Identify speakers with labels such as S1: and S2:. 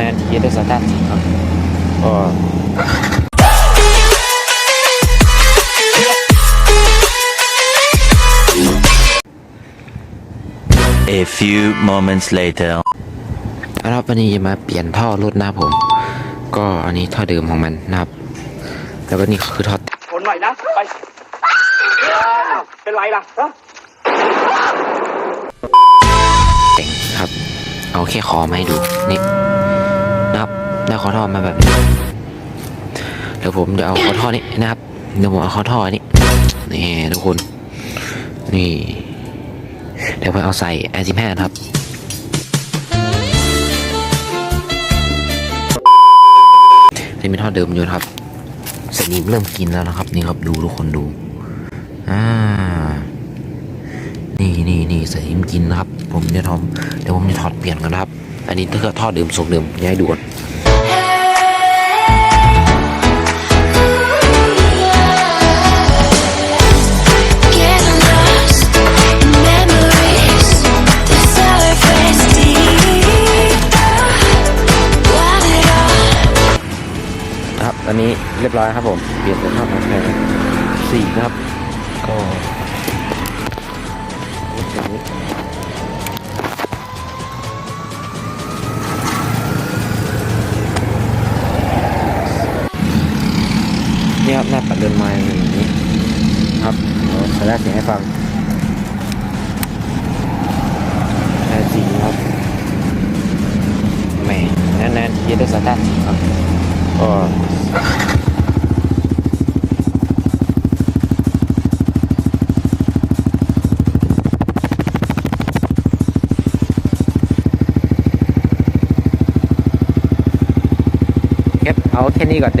S1: แน่นๆยึดด้วยสตาร์ทครับก็
S2: A few moments later.
S1: เอาละวันนี้จะมาเปลี่ยนท่อรถนะครับผม ก็อันนี้ท่อเดิมของมันนะครับ แล้วก็นี่คือท่อ
S3: ทนหน่อยนะ ไป เป็นไรล่ะฮะ
S1: แต่งครับ เอาแค่คอมาให้ดูนี่นะครับ ได้คอท่อมาแบบนี้เดี๋ยวผมจะเอาคอท่อนี้นะครับเดี๋ยวผมเอาคอท่อนี้นี่ทุกคน นี่ เดี๋ยวผมเอาใส่แอร์จิแพนครับนี่เป็นท่อเดิมอยู่ครับสนิมเริ่มกินแล้วนะครับ นี่ครับดูทุกคนดูอ่านี่นี่นี่สนิมกินนะครับ ผมจะทำเดี๋ยวผมจะถอดเปลี่ยนกันนะครับ อันนี้ถ้าเกิดท่อเดิมทรงเดิมย้ายด่วน อนนี้เรียบร้อยครับผม เปลี่ยนเป็นท่อมาแพงสี่นะครับ ก็นี่ครับหน้าปัดเดินไม้เป็นอย่างนี้ครับเดี๋ยวจะได้เสียงให้ฟังแค่สีครับแหม่แน่นๆยึดด้วยสตาร์ทครับ ก็เก็บเอาแค่นี้ก่อนเดี๋ยว